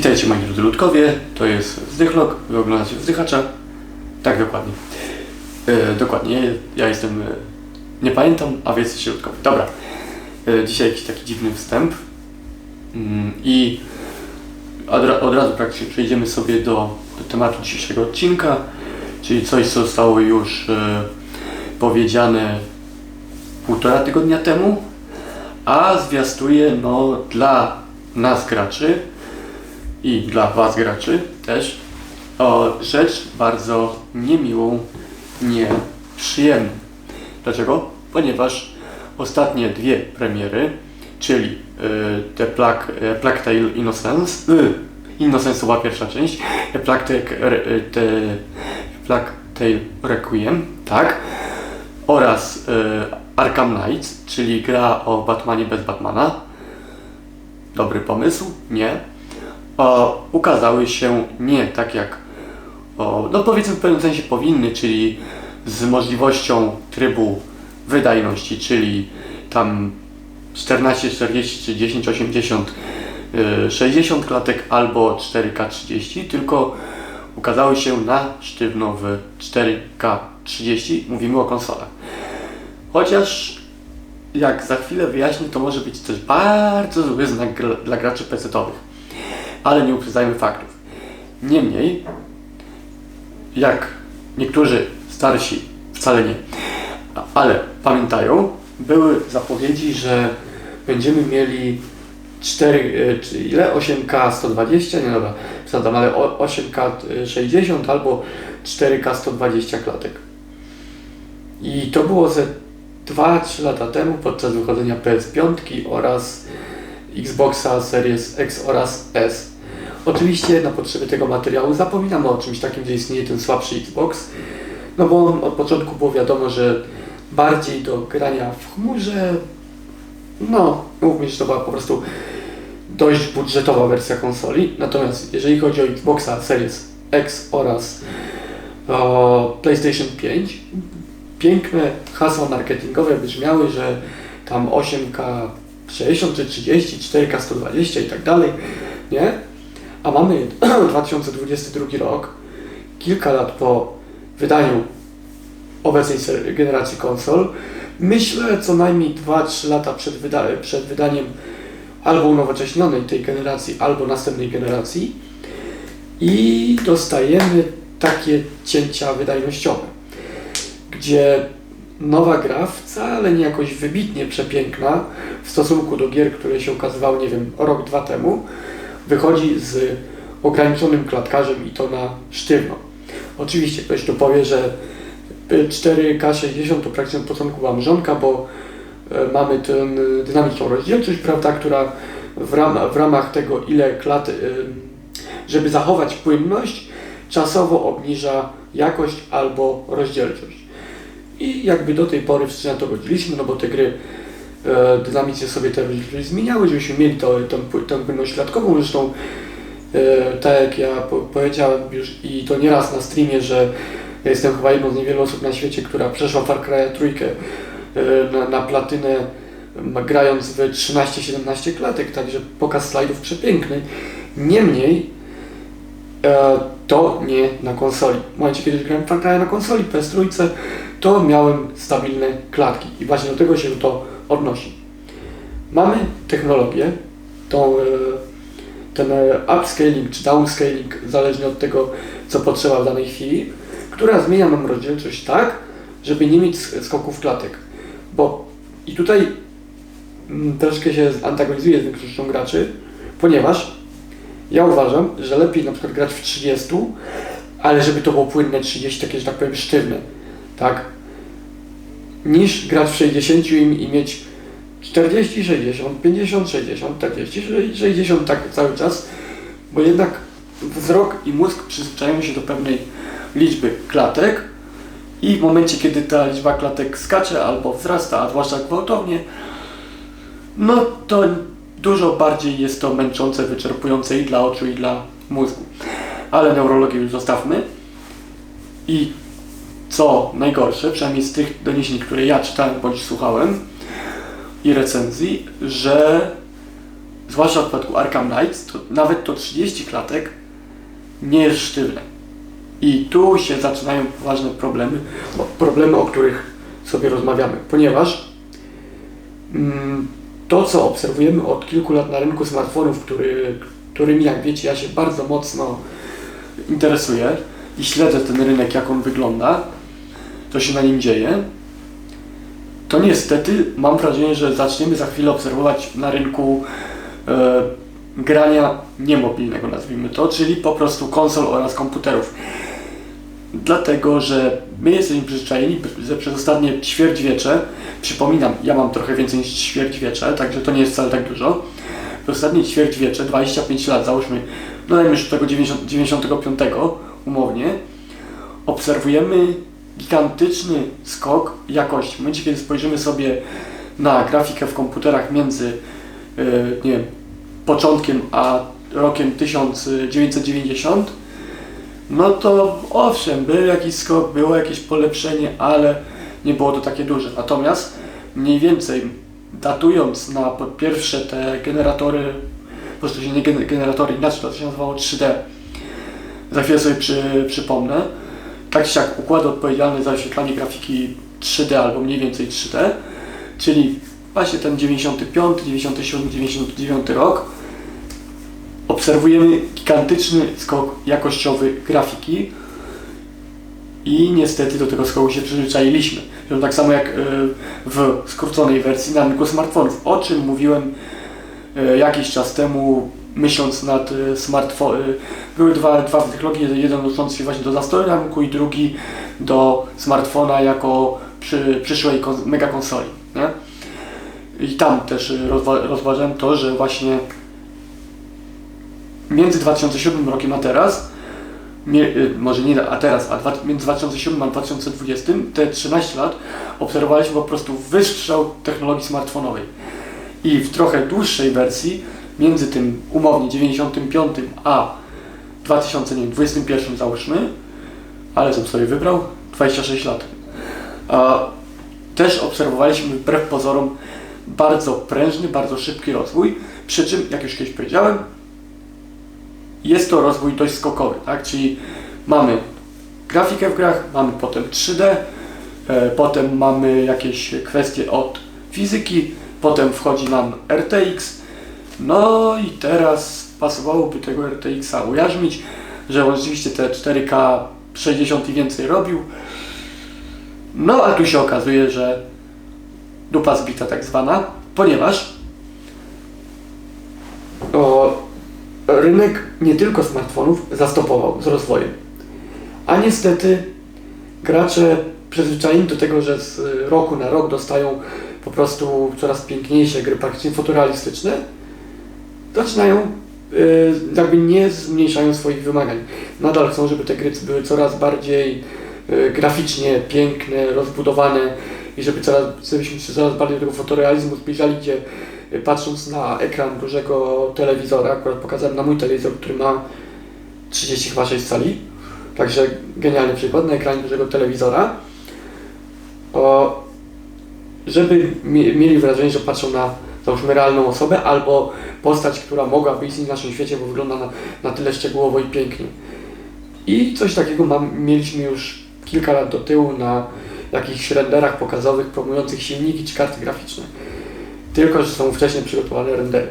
Witajcie moi drodzy ludkowie, to jest Wzdychlok, wy oglądacie Wzdychacza. Tak, dokładnie. E, dokładnie, ja jestem, e, nie pamiętam, a wy jesteście ludkowie. Dobra, e, dzisiaj jakiś taki dziwny wstęp mm, i od, od razu praktycznie przejdziemy sobie do, do tematu dzisiejszego odcinka, czyli coś, co zostało już e, powiedziane półtora tygodnia temu, a zwiastuje no dla nas graczy i dla Was graczy też o rzecz bardzo niemiłą, nieprzyjemną. Dlaczego? Ponieważ ostatnie dwie premiery, czyli y, The Plague, y, Tale Innocence, y, Innocence była pierwsza część, The Plague Tale, y, The Plague Tale Requiem, tak, oraz y, Arkham Knights, czyli gra o Batmanie bez Batmana. Dobry pomysł? Nie. O, ukazały się nie tak jak, o, no powiedzmy w pewnym sensie powinny, czyli z możliwością trybu wydajności, czyli tam 1440 czy 1080 y, 60 klatek albo 4K 30, tylko ukazały się na sztywno w 4K 30. Mówimy o konsolach. Chociaż jak za chwilę wyjaśnię, to może być też bardzo zły znak dla graczy PC-owych. Ale nie uprzedzajmy faktów. Niemniej, jak niektórzy starsi, wcale nie, ale pamiętają, były zapowiedzi, że będziemy mieli 4, e, czy ile? 8K 120, nie dobra, przesadzam, ale o- 8K 60 albo 4K 120 klatek. I to było ze 2-3 lata temu podczas wychodzenia PS5 oraz Xboxa Series X oraz S. Oczywiście na potrzeby tego materiału zapominamy o czymś takim, że istnieje ten słabszy Xbox, no bo od początku było wiadomo, że bardziej do grania w chmurze, no mówmy, że to była po prostu dość budżetowa wersja konsoli. Natomiast jeżeli chodzi o Xboxa Series X oraz o PlayStation 5, piękne hasła marketingowe brzmiały, że tam 8K 60 czy 30, 4K 120 i tak dalej, nie? A mamy 2022 rok, kilka lat po wydaniu obecnej generacji konsol. Myślę co najmniej 2-3 lata przed, wyda- przed wydaniem albo unowocześnionej tej generacji, albo następnej generacji i dostajemy takie cięcia wydajnościowe gdzie nowa gra wcale nie jakoś wybitnie przepiękna w stosunku do gier, które się ukazywały, nie wiem, rok, dwa temu, wychodzi z ograniczonym klatkarzem i to na sztywno. Oczywiście ktoś tu powie, że 4K60 to praktycznie od początku była mrzonka, bo e, mamy tę dynamiczną rozdzielczość, prawda, która w, ram, w ramach tego, ile klat, e, żeby zachować płynność, czasowo obniża jakość albo rozdzielczość. I jakby do tej pory wszyscy na to godziliśmy, no bo te gry e, dynamicznie sobie te rozdzielczość zmieniały, żebyśmy mieli to, pły- tę płynność klatkową. Zresztą e, tak jak ja po, powiedziałem już i to nieraz na streamie, że ja jestem chyba jedną z niewielu osób na świecie, która przeszła Far Cry trójkę e, na, na platynę grając w 13-17 klatek, także pokaz slajdów przepiękny. Niemniej e, to nie na konsoli. W momencie, kiedy grałem Far Cry na konsoli PS3, to miałem stabilne klatki i właśnie do tego się to odnosi. Mamy technologię, tą, e, ten e, upscaling czy downscaling, zależnie od tego, co potrzeba w danej chwili, która zmienia nam rozdzielczość tak, żeby nie mieć sk- skoków klatek. Bo i tutaj mm, troszkę się antagonizuję z większością graczy, ponieważ ja uważam, że lepiej na przykład grać w 30, ale żeby to było płynne 30, takie, że tak powiem, sztywne, tak? Niż grać w 60 i, i mieć 40, 60, 50, 60, 40, 60, tak cały czas, bo jednak wzrok i mózg przyzwyczają się do pewnej liczby klatek i w momencie, kiedy ta liczba klatek skacze albo wzrasta, a zwłaszcza gwałtownie, no to dużo bardziej jest to męczące, wyczerpujące i dla oczu, i dla mózgu. Ale neurologię już zostawmy. I co najgorsze, przynajmniej z tych doniesień, które ja czytałem bądź słuchałem i recenzji, że zwłaszcza w przypadku Arkham Knights, to nawet to 30 klatek nie jest sztywne. I tu się zaczynają poważne problemy, problemy, o których sobie rozmawiamy, ponieważ mm, to, co obserwujemy od kilku lat na rynku smartfonów, który, którymi, jak wiecie, ja się bardzo mocno interesuję i śledzę ten rynek, jak on wygląda, co się na nim dzieje, to niestety mam wrażenie, że zaczniemy za chwilę obserwować na rynku e, grania niemobilnego, nazwijmy to, czyli po prostu konsol oraz komputerów. Dlatego, że my jesteśmy przyzwyczajeni, że przez ostatnie ćwierćwiecze, przypominam, ja mam trochę więcej niż ćwierćwiecze, także to nie jest wcale tak dużo. Przez ostatnie ćwierćwiecze, 25 lat, załóżmy, no dajmy już tego 90, 95 umownie, obserwujemy gigantyczny skok jakości. W momencie, kiedy spojrzymy sobie na grafikę w komputerach między e, nie wiem, początkiem a rokiem 1990, no to owszem, był jakiś skok, było jakieś polepszenie, ale nie było to takie duże. Natomiast mniej więcej datując na pierwsze te generatory, po prostu się nie gen- generatory, inaczej to się nazywało 3D, za chwilę sobie przy, przypomnę, tak czy siak układy odpowiedzialne za wyświetlanie grafiki 3D albo mniej więcej 3D, czyli właśnie ten 95, 97, 99 rok, obserwujemy gigantyczny skok jakościowy grafiki i niestety do tego skoku się przyzwyczailiśmy. Tak samo jak e, w skróconej wersji na rynku smartfonów, o czym mówiłem e, jakiś czas temu, myśląc nad smartfonem. Były dwa, dwa technologie, jeden odnoszący się właśnie do zastoju na rynku i drugi do smartfona jako przy, przyszłej kon, mega konsoli. Nie? I tam też e, rozwa rozważałem to, że właśnie między 2007 rokiem a teraz, y, może nie a teraz, a dwa, między 2007 a 2020, te 13 lat, obserwowaliśmy po prostu wystrzał technologii smartfonowej. I w trochę dłuższej wersji, między tym umownie 95 a 2021 załóżmy, ale co sobie wybrał? 26 lat. A też obserwowaliśmy wbrew pozorom bardzo prężny, bardzo szybki rozwój, przy czym, jak już kiedyś powiedziałem, jest to rozwój dość skokowy, tak? Czyli mamy grafikę w grach, mamy potem 3D, e, potem mamy jakieś kwestie od fizyki, potem wchodzi nam RTX, no i teraz pasowałoby tego RTX-a ujarzmić, że on rzeczywiście te 4K 60 i więcej robił. No a tu się okazuje, że dupa zbita tak zwana, ponieważ o, rynek nie tylko smartfonów zastopował z rozwojem. A niestety gracze przyzwyczajeni do tego, że z roku na rok dostają po prostu coraz piękniejsze gry, praktycznie fotorealistyczne, zaczynają y, jakby nie zmniejszają swoich wymagań. Nadal chcą, żeby te gry były coraz bardziej y, graficznie piękne, rozbudowane i żeby coraz, żebyśmy się coraz bardziej do tego fotorealizmu zbliżali, gdzie y, patrząc na ekran dużego telewizora, akurat pokazałem na mój telewizor, który ma 30 chyba 6 cali, także genialny przykład, na ekranie dużego telewizora, o, żeby mie- mieli wrażenie, że patrzą na załóżmy realną osobę albo postać, która mogłaby istnieć w naszym świecie, bo wygląda na, na tyle szczegółowo i pięknie. I coś takiego mam, mieliśmy już kilka lat do tyłu na jakichś renderach pokazowych promujących silniki czy karty graficzne. Tylko, że są wcześniej przygotowane rendery.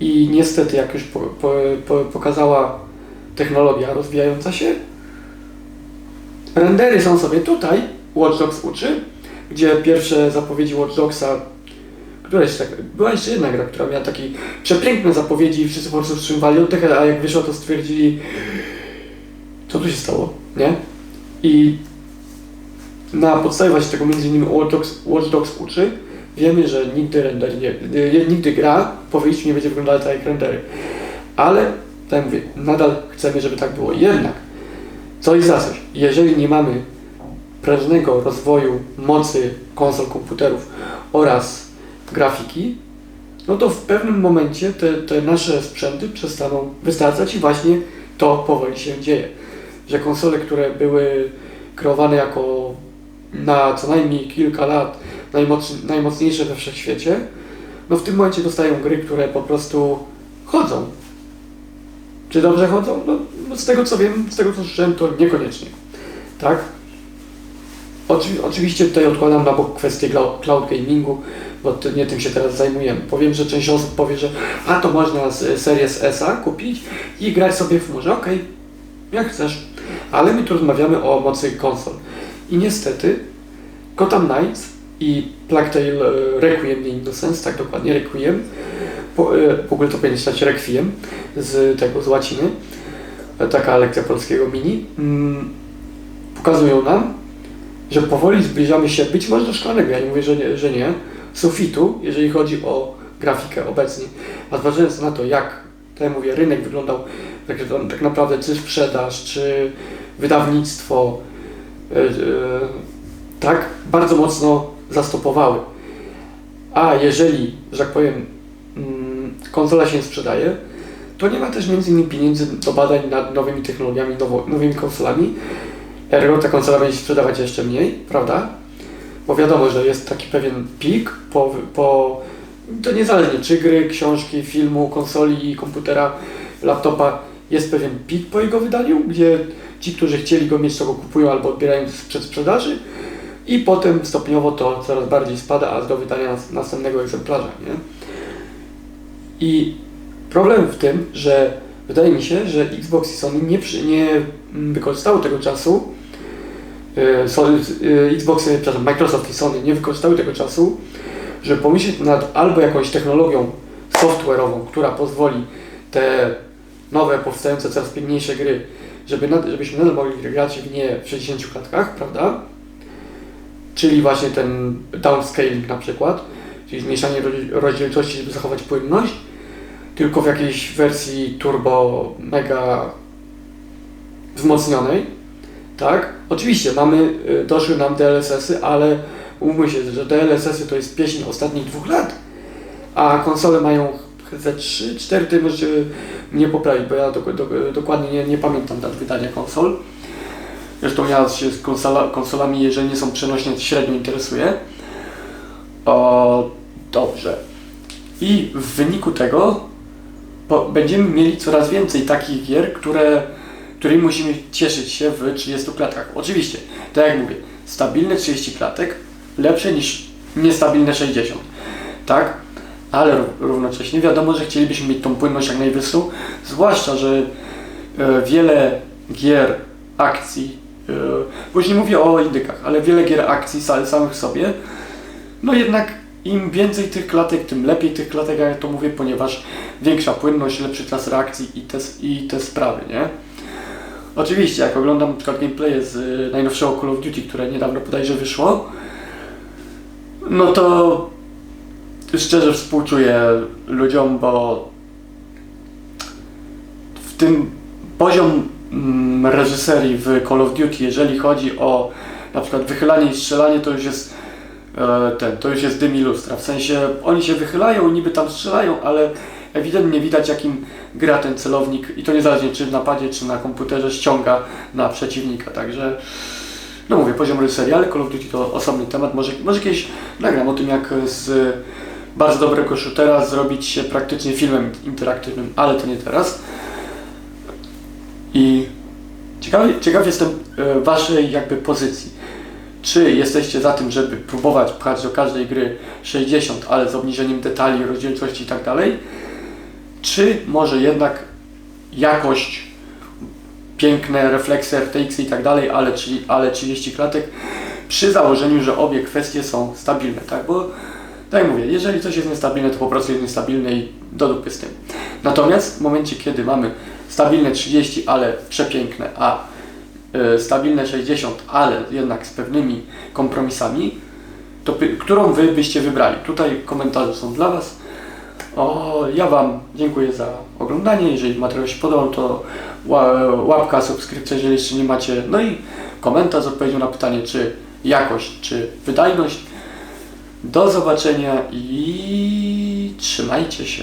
I niestety, jak już po, po, po, pokazała technologia rozwijająca się, rendery są sobie tutaj, Watch Dogs uczy, gdzie pierwsze zapowiedzi Watch Dogsa Któraś tak, była jeszcze jedna gra, która miała takie przepiękne zapowiedzi i wszyscy po prostu wstrzymywali oddech, a jak wyszło to stwierdzili co tu się stało, nie? I na podstawie właśnie tego między innymi Watch Dogs, Watch Dogs uczy, wiemy, że nigdy render nie, nigdy gra po wyjściu nie będzie wyglądała tak jak rendery. Ale, tak jak mówię, nadal chcemy, żeby tak było. Jednak, coś za coś, jeżeli nie mamy prężnego rozwoju mocy konsol, komputerów oraz grafiki, no to w pewnym momencie te, te nasze sprzęty przestaną wystarczać i właśnie to powoli się dzieje. Że konsole, które były kreowane jako na co najmniej kilka lat najmocn- najmocniejsze we wszechświecie, no w tym momencie dostają gry, które po prostu chodzą. Czy dobrze chodzą? No, no z tego co wiem, z tego co słyszałem, to niekoniecznie. Tak? Oczy, oczywiście tutaj odkładam na bok kwestię cloud, gamingu, bo to nie tym się teraz zajmujemy. Powiem, że część osób powie, że a to można z Series S kupić i grać sobie w chmurze. Okej, jak chcesz. Ale my tu rozmawiamy o mocy konsol. I niestety Gotham Knights i Plague Tale e, Requiem, nie Innocence, tak dokładnie, Requiem, po, e, w ogóle to powinien stać Requiem z tego, z łaciny, E, taka lekcja polskiego mini, mm, pokazują nam, że powoli zbliżamy się być może do szklanego, ja nie mówię, że nie, że nie sufitu, jeżeli chodzi o grafikę obecnie. A zważając na to, jak, tak jak mówię, rynek wyglądał, tak, tak naprawdę czy sprzedaż, czy wydawnictwo, yy, tak bardzo mocno zastopowały. A jeżeli, że tak powiem, yy, konsola się sprzedaje, to nie ma też między innymi pieniędzy do badań nad nowymi technologiami, nowymi konsolami. Ergo ta konsola będzie sprzedawać jeszcze mniej, prawda? Bo wiadomo, że jest taki pewien pik po, po to niezależnie czy gry, książki, filmu, konsoli, komputera, laptopa, jest pewien pik po jego wydaniu, gdzie ci, którzy chcieli go mieć, to go kupują albo odbierają przed sprzedaży i potem stopniowo to coraz bardziej spada, aż do wydania następnego egzemplarza, nie? I problem w tym, że wydaje mi się, że Xbox i Sony nie, nie wykorzystały tego czasu, Sony, e, Xbox, przepraszam, Microsoft i Sony nie wykorzystały tego czasu, żeby pomyśleć nad albo jakąś technologią software'ową, która pozwoli te nowe, powstające coraz piękniejsze gry, żeby nad, żebyśmy nadal mogli grać w nie w 60 klatkach, prawda? Czyli właśnie ten downscaling na przykład, czyli zmniejszanie rozdzielczości, żeby zachować płynność, tylko w jakiejś wersji turbo mega wzmocnionej, tak? Oczywiście mamy, y, doszły nam DLSS-y, ale umówmy się, że DLSS-y to jest pieśń ostatnich dwóch lat, a konsole mają ze 3-4, ty możecie mnie poprawić, bo ja do, do, dokładnie nie, nie pamiętam dat wydania konsol. Zresztą ja się z konsola, konsolami, jeżeli nie są przenośne, średnio interesuję. O, dobrze. I w wyniku tego po, będziemy mieli coraz więcej takich gier, które, którymi musimy cieszyć się w 30 klatkach. Oczywiście, tak jak mówię, stabilne 30 klatek lepsze niż niestabilne 60. Tak? Ale równocześnie wiadomo, że chcielibyśmy mieć tą płynność jak najwyższą, zwłaszcza, że e, wiele gier akcji, e, już nie mówię o indykach, ale wiele gier akcji samych sobie, no jednak im więcej tych klatek, tym lepiej tych klatek, jak to mówię, ponieważ większa płynność, lepszy czas reakcji i te, i te sprawy, nie? Oczywiście, jak oglądam na przykład gameplay z y, najnowszego Call of Duty, które niedawno bodajże wyszło, no to szczerze współczuję ludziom, bo w tym poziom mm, reżyserii w Call of Duty, jeżeli chodzi o na przykład wychylanie i strzelanie, to już jest e, ten, to już jest dym i lustra. W sensie oni się wychylają, niby tam strzelają, ale ewidentnie widać jakim gra ten celownik i to niezależnie czy w napadzie, czy na komputerze ściąga na przeciwnika. Także no mówię, poziom reżyserii, ale Call of Duty to osobny temat. Może, może kiedyś nagram o tym, jak z bardzo dobrego shootera zrobić się praktycznie filmem interaktywnym, ale to nie teraz. I ciekawy, ciekaw jestem e, Waszej jakby pozycji. Czy jesteście za tym, żeby próbować pchać do każdej gry 60, ale z obniżeniem detali, rozdzielczości i tak dalej? Czy może jednak jakość, piękne refleksy RTX i tak dalej, ale, ale 30 klatek przy założeniu, że obie kwestie są stabilne, tak? Bo tak jak mówię, jeżeli coś jest niestabilne, to po prostu jest niestabilne i do dupy z tym. Natomiast w momencie, kiedy mamy stabilne 30, ale przepiękne, a y, stabilne 60, ale jednak z pewnymi kompromisami, to którą Wy byście wybrali? Tutaj komentarze są dla Was. O, ja Wam dziękuję za oglądanie. Jeżeli materiał się podobał, to łapka, subskrypcja, jeżeli jeszcze nie macie. No i komentarz z odpowiedzią na pytanie, czy jakość, czy wydajność. Do zobaczenia i trzymajcie się.